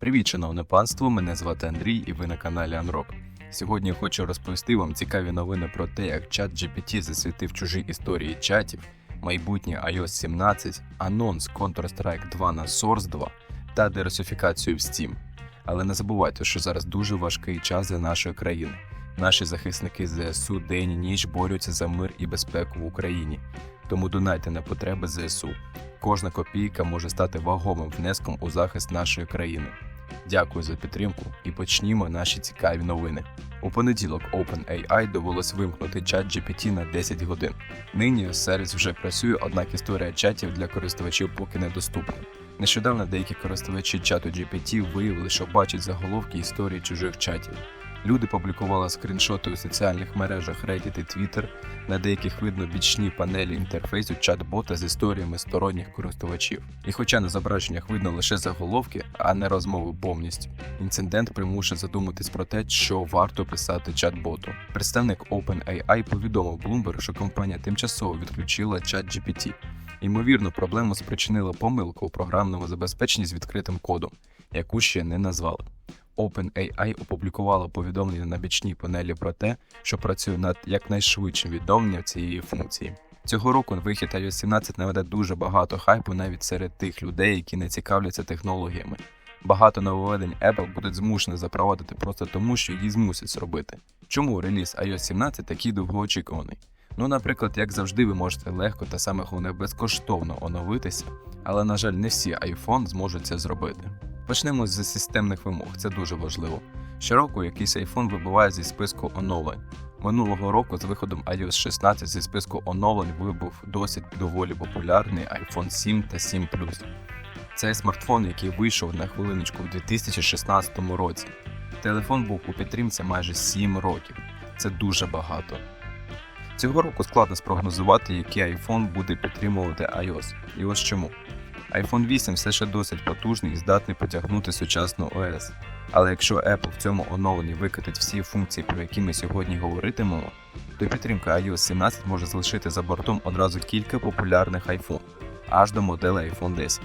Привіт, шановне панство! Мене звати Андрій і ви на каналі Unrock. Сьогодні хочу розповісти вам цікаві новини про те, як чат GPT засвітив чужі історії чатів, майбутнє iOS 17, анонс Counter-Strike 2 на Source 2 та дерусифікацію в Steam. Але не забувайте, що зараз дуже важкий час для нашої країни. Наші захисники ЗСУ день і ніч борються за мир і безпеку в Україні. Тому донайте на потреби ЗСУ. Кожна копійка може стати вагомим внеском у захист нашої країни. Дякую за підтримку і почнімо наші цікаві новини. У понеділок OpenAI довелось вимкнути чат GPT на 10 годин. Нині сервіс вже працює, однак історія чатів для користувачів поки недоступна. Нещодавно деякі користувачі чату GPT виявили, що бачать заголовки історії чужих чатів. Люди публікували скріншоти у соціальних мережах Reddit і Twitter, на деяких видно бічні панелі інтерфейсу чат-бота з історіями сторонніх користувачів. І хоча на зображеннях видно лише заголовки, а не розмови повністю, інцидент примушує задуматись про те, що варто писати чат-боту. Представник OpenAI повідомив Bloomberg, що компанія тимчасово відключила чат GPT. Ймовірно, проблему спричинила помилка у програмному забезпеченні з відкритим кодом, яку ще не назвали. OpenAI опублікувала повідомлення на бічній панелі про те, що працює над якнайшвидшим відновленням цієї функції. Цього року вихід iOS 17 наведе дуже багато хайпу навіть серед тих людей, які не цікавляться технологіями. Багато нововведень Apple будуть змушені запровадити просто тому, що її змусять зробити. Чому реліз iOS 17 такий довгоочікуваний? Ну, наприклад, як завжди, ви можете легко та саме головне безкоштовно оновитися, але, на жаль, не всі iPhone зможуть це зробити. Почнемо з системних вимог, це дуже важливо. Щороку якийсь iPhone вибуває зі списку оновлень. Минулого року з виходом iOS 16 зі списку оновлень вибув досить доволі популярний iPhone 7 та 7 Plus. Цей смартфон, який вийшов на хвилиночку в 2016 році. Телефон був у підтримці майже 7 років. Це дуже багато. Цього року складно спрогнозувати, який iPhone буде підтримувати iOS. І ось чому. iPhone 8 все ще досить потужний і здатний потягнути сучасну OS. Але якщо Apple в цьому оновленні викатить всі функції, про які ми сьогодні говоритимемо, то підтримка iOS 17 може залишити за бортом одразу кілька популярних iPhone, аж до моделі iPhone 10.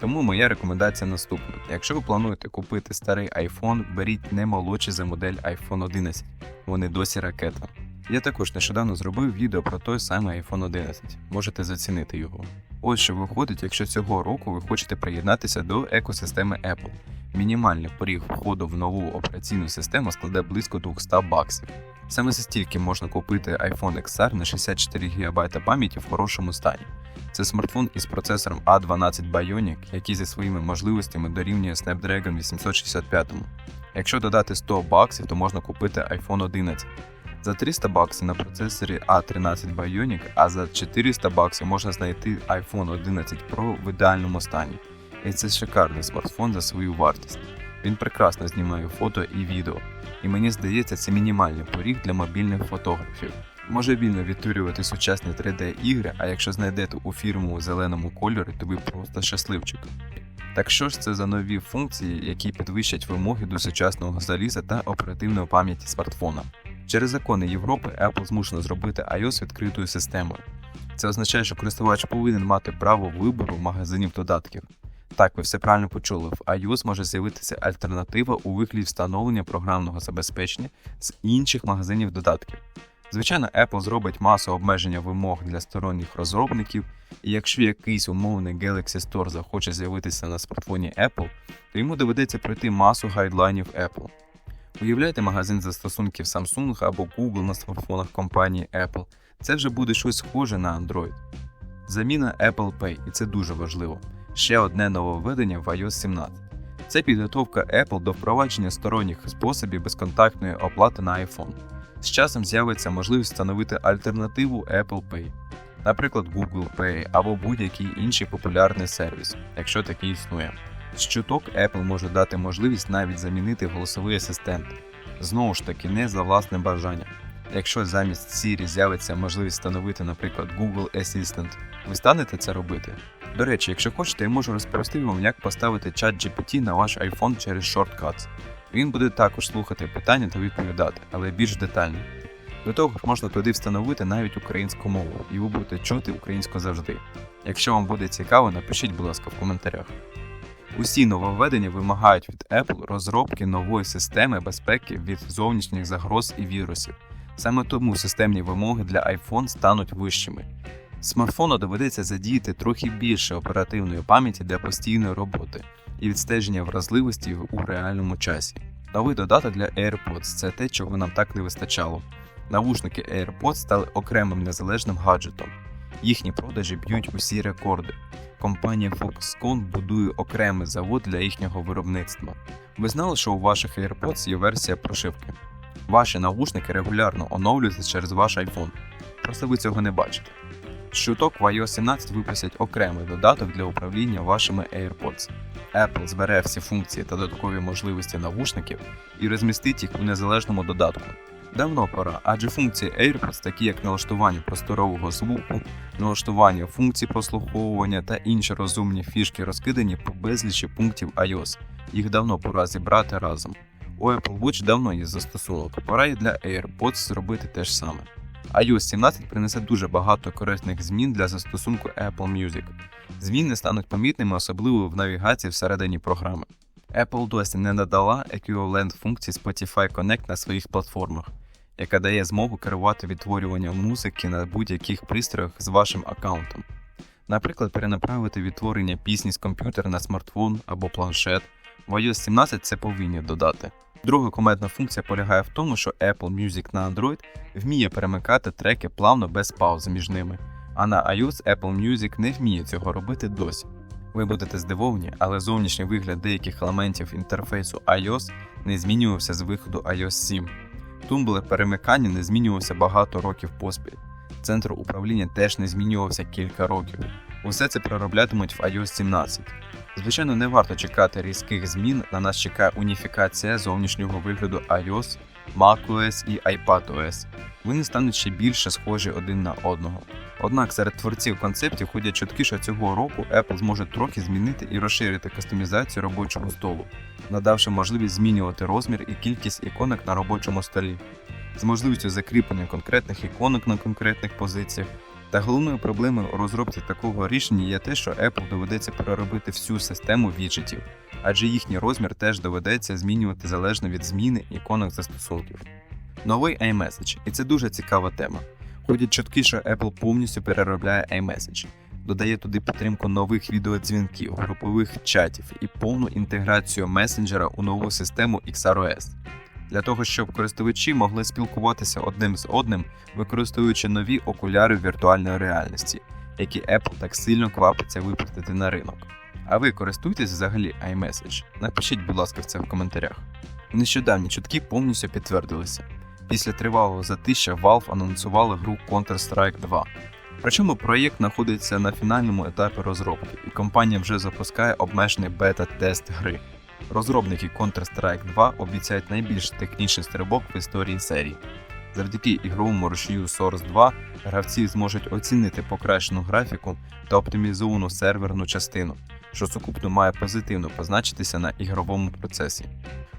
Тому моя рекомендація наступна: якщо ви плануєте купити старий iPhone, беріть не молодший за модель iPhone 11, вони досі ракета. Я також нещодавно зробив відео про той самий iPhone 11. Можете зацінити його. Ось що виходить, якщо цього року ви хочете приєднатися до екосистеми Apple. Мінімальний поріг входу в нову операційну систему складе близько 200 баксів. Саме за стільки можна купити iPhone XR на 64 ГБ пам'яті в хорошому стані. Це смартфон із процесором A12 Bionic, який зі своїми можливостями дорівнює Snapdragon 865. Якщо додати 100 баксів, то можна купити iPhone 11. За 300 баксів на процесорі A13 Bionic, а за 400 баксів можна знайти iPhone 11 Pro в ідеальному стані. І це шикарний смартфон за свою вартість. Він прекрасно знімає фото і відео, і мені здається, це мінімальний поріг для мобільних фотографів. Може вільно відтворювати сучасні 3D-ігри, а якщо знайдете у фірму зеленому кольорі, то ви просто щасливчик. Так що ж це за нові функції, які підвищать вимоги до сучасного заліза та оперативної пам'яті смартфона? Через закони Європи Apple змушено зробити iOS відкритою системою. Це означає, що користувач повинен мати право вибору магазинів додатків. Так, ви все правильно почули, в iOS може з'явитися альтернатива у вигляді встановлення програмного забезпечення з інших магазинів додатків. Звичайно, Apple зробить масу обмеження вимог для сторонніх розробників, і якщо якийсь умовний Galaxy Store захоче з'явитися на смартфоні Apple, то йому доведеться пройти масу гайдлайнів Apple. Уявляєте магазин застосунків Samsung або Google на смартфонах компанії Apple. Це вже буде щось схоже на Android. Заміна Apple Pay, і це дуже важливо. Ще одне нововведення в iOS 17. Це підготовка Apple до впровадження сторонніх способів безконтактної оплати на iPhone. З часом з'явиться можливість встановити альтернативу Apple Pay, наприклад, Google Pay або будь-який інший популярний сервіс, якщо такий існує. З чуток Apple може дати можливість навіть замінити голосовий асистент. Знову ж таки, не за власним бажанням. Якщо замість Siri з'явиться можливість встановити, наприклад, Google Assistant, ви станете це робити? До речі, якщо хочете, я можу розповісти вам, як поставити чат GPT на ваш iPhone через Shortcuts. Він буде також слухати питання та відповідати, але більш детально. До того ж можна туди встановити навіть українську мову, і ви будете чути українську завжди. Якщо вам буде цікаво, напишіть, будь ласка, в коментарях. Усі нововведення вимагають від Apple розробки нової системи безпеки від зовнішніх загроз і вірусів. Саме тому системні вимоги для iPhone стануть вищими. Смартфону доведеться задіяти трохи більше оперативної пам'яті для постійної роботи і відстеження вразливості у реальному часі. Новий додаток для AirPods це те, чого нам так не вистачало. Навушники AirPods стали окремим незалежним гаджетом. Їхні продажі б'ють усі рекорди. Компанія Foxconn будує окремий завод для їхнього виробництва. Ви знали, що у ваших AirPods є версія прошивки? Ваші навушники регулярно оновлюються через ваш iPhone. Просто ви цього не бачите. Щуток в iOS 17 випустять окремий додаток для управління вашими AirPods. Apple збере всі функції та додаткові можливості навушників і розмістить їх у незалежному додатку. Давно пора, адже функції AirPods, такі як налаштування просторового звуку, налаштування функцій прослуховування та інші розумні фішки розкидані по безлічі пунктів iOS. Їх давно пора зібрати разом. У Apple Watch давно є застосунок, пора і для AirPods зробити те ж саме. iOS 17 принесе дуже багато корисних змін для застосунку Apple Music. Зміни стануть помітними, особливо в навігації всередині програми. Apple досі не надала еквівалент функції Spotify Connect на своїх платформах, яка дає змогу керувати відтворюванням музики на будь-яких пристроях з вашим аккаунтом. Наприклад, перенаправити відтворення пісні з комп'ютера на смартфон або планшет. В iOS 17 це повинні додати. Друга кометна функція полягає в тому, що Apple Music на Android вміє перемикати треки плавно без пауз між ними, а на iOS Apple Music не вміє цього робити досі. Ви будете здивовані, але зовнішній вигляд деяких елементів інтерфейсу iOS не змінювався з виходу iOS 7. Тумблер перемикання не змінювався багато років поспіль. Центр управління теж не змінювався кілька років. Усе це пророблятимуть в iOS 17. Звичайно, не варто чекати різких змін. На нас чекає уніфікація зовнішнього вигляду iOS, macOS і iPadOS. Вони стануть ще більше схожі один на одного. Однак серед творців концептів ходять чутки, що цього року Apple зможе трохи змінити і розширити кастомізацію робочого столу, надавши можливість змінювати розмір і кількість іконок на робочому столі, з можливістю закріплення конкретних іконок на конкретних позиціях. Та головною проблемою у розробці такого рішення є те, що Apple доведеться переробити всю систему віджитів, адже їхній розмір теж доведеться змінювати залежно від зміни іконок застосунків. Новий iMessage, і це дуже цікава тема. Ходять чутки, що Apple повністю переробляє iMessage, додає туди підтримку нових відеодзвінків, групових чатів і повну інтеграцію месенджера у нову систему XROS. Для того, щоб користувачі могли спілкуватися одним з одним, використовуючи нові окуляри віртуальної реальності, які Apple так сильно квапиться випустити на ринок. А ви користуєтесь взагалі iMessage? Напишіть, будь ласка, це в коментарях. Нещодавні чутки повністю підтвердилися. Після тривалого затища Valve анонсували гру Counter-Strike 2. Причому проєкт знаходиться на фінальному етапі розробки, і компанія вже запускає обмежений бета-тест гри. Розробники Counter-Strike 2 обіцяють найбільш технічний стрибок в історії серії. Завдяки ігровому рушію Source 2 гравці зможуть оцінити покращену графіку та оптимізовану серверну частину, що сукупно має позитивно позначитися на ігровому процесі.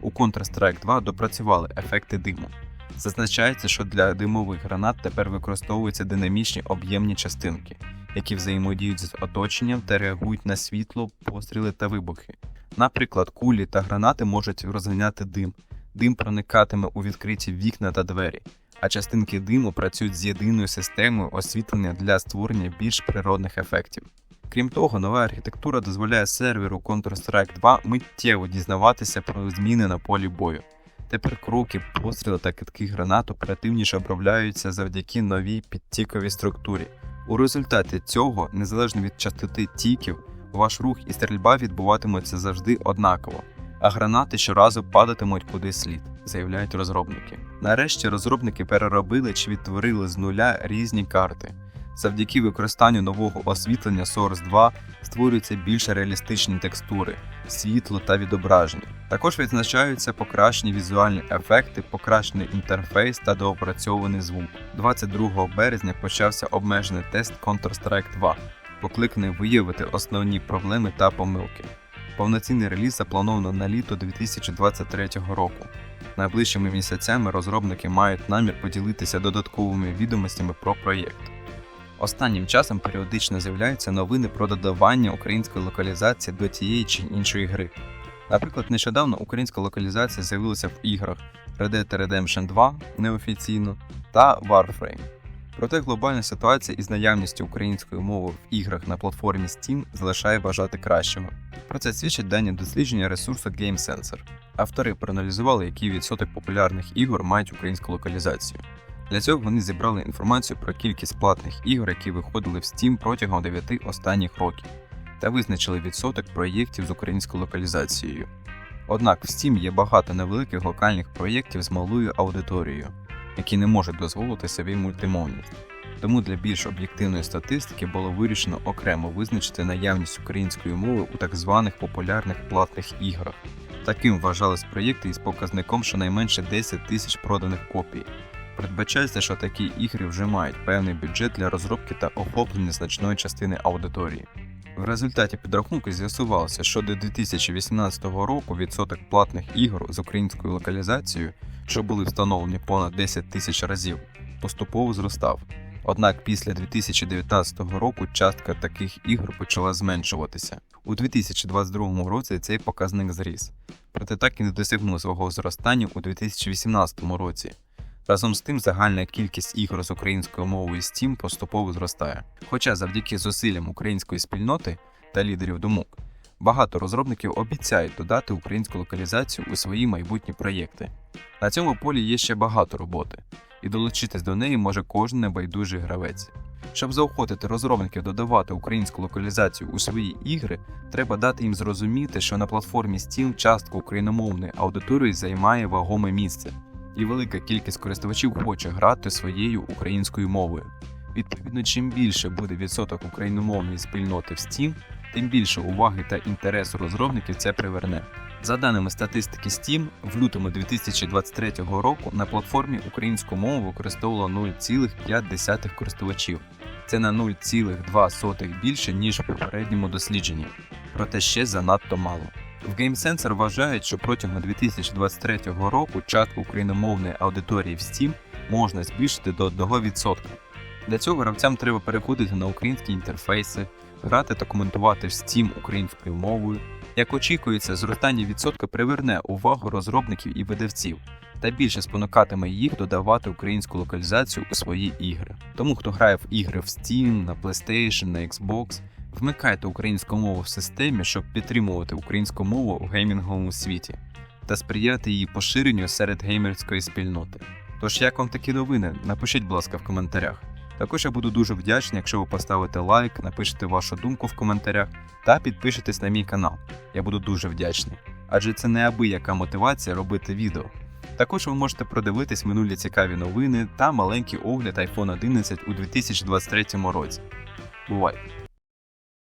У Counter-Strike 2 допрацювали ефекти диму. Зазначається, що для димових гранат тепер використовуються динамічні об'ємні частинки, які взаємодіють з оточенням та реагують на світло, постріли та вибухи. Наприклад, кулі та гранати можуть розганяти дим, дим проникатиме у відкриті вікна та двері, а частинки диму працюють з єдиною системою освітлення для створення більш природних ефектів. Крім того, нова архітектура дозволяє серверу Counter-Strike 2 миттєво дізнаватися про зміни на полі бою. Тепер кроки, постріли та китки гранат оперативніше обробляються завдяки новій підтіковій структурі. У результаті цього, незалежно від частоти тіків, ваш рух і стрільба відбуватимуться завжди однаково, а гранати щоразу падатимуть куди слід, заявляють розробники. Нарешті розробники переробили чи відтворили з нуля різні карти. Завдяки використанню нового освітлення Source 2 створюються більш реалістичні текстури, світло та відображення. Також відзначаються покращені візуальні ефекти, покращений інтерфейс та доопрацьований звук. 22 березня почався обмежений тест Counter-Strike 2, покликаний виявити основні проблеми та помилки. Повноцінний реліз заплановано на літо 2023 року. Найближчими місяцями розробники мають намір поділитися додатковими відомостями про проєкт. Останнім часом періодично з'являються новини про додавання української локалізації до тієї чи іншої гри. Наприклад, нещодавно українська локалізація з'явилася в іграх Red Dead Redemption 2 неофіційно та Warframe. Проте глобальна ситуація із наявністю української мови в іграх на платформі Steam залишає бажати кращого. Про це свідчать дані дослідження ресурсу Game Sensor. Автори проаналізували, який відсоток популярних ігор мають українську локалізацію. Для цього вони зібрали інформацію про кількість платних ігор, які виходили в Steam протягом 9 останніх років, та визначили відсоток проєктів з українською локалізацією. Однак в Steam є багато невеликих локальних проєктів з малою аудиторією, які не можуть дозволити собі мультимовність. Тому для більш об'єктивної статистики було вирішено окремо визначити наявність української мови у так званих популярних платних іграх. Таким вважались проєкти із показником щонайменше 10 тисяч проданих копій. Передбачається, що такі ігри вже мають певний бюджет для розробки та охоплення значної частини аудиторії. В результаті підрахунку з'ясувалося, що до 2018 року відсоток платних ігор з українською локалізацією, що були встановлені понад 10 тисяч разів, поступово зростав. Однак після 2019 року частка таких ігор почала зменшуватися. У 2022 році цей показник зріс, проте так і не досягнув свого зростання у 2018 році. Разом з тим, загальна кількість ігор з українською мовою Steam поступово зростає. Хоча завдяки зусиллям української спільноти та лідерів думок, багато розробників обіцяють додати українську локалізацію у свої майбутні проєкти. На цьому полі є ще багато роботи, і долучитись до неї може кожен небайдужий гравець. Щоб заохотити розробників додавати українську локалізацію у свої ігри, треба дати їм зрозуміти, що на платформі Steam частка україномовної аудиторії займає вагоме місце і велика кількість користувачів хоче грати своєю українською мовою. Відповідно, чим більше буде відсоток україномовної спільноти в Steam, тим більше уваги та інтересу розробників це приверне. За даними статистики Steam, в лютому 2023 року на платформі українську мову використовувало 0,5 користувачів. Це на 0,2 більше, ніж в попередньому дослідженні, проте ще занадто мало. В Game Sensor вважають, що протягом 2023 року частку україномовної аудиторії в Steam можна збільшити до 1%. Для цього гравцям треба переходити на українські інтерфейси, грати та коментувати в Steam українською мовою. Як очікується, зростання відсотка приверне увагу розробників і видавців та більше спонукатиме їх додавати українську локалізацію у свої ігри. Тому хто грає в ігри в Steam, на PlayStation, на Xbox, Вмикайте українську мову в системі, щоб підтримувати українську мову в геймінговому світі та сприяти її поширенню серед геймерської спільноти. Тож, як вам такі новини, напишіть, будь ласка, в коментарях. Також я буду дуже вдячний, якщо ви поставите лайк, напишете вашу думку в коментарях та підпишетесь на мій канал. Я буду дуже вдячний, адже це неабияка мотивація робити відео. Також ви можете продивитись минулі цікаві новини та маленький огляд iPhone 11 у 2023 році. Бувайте!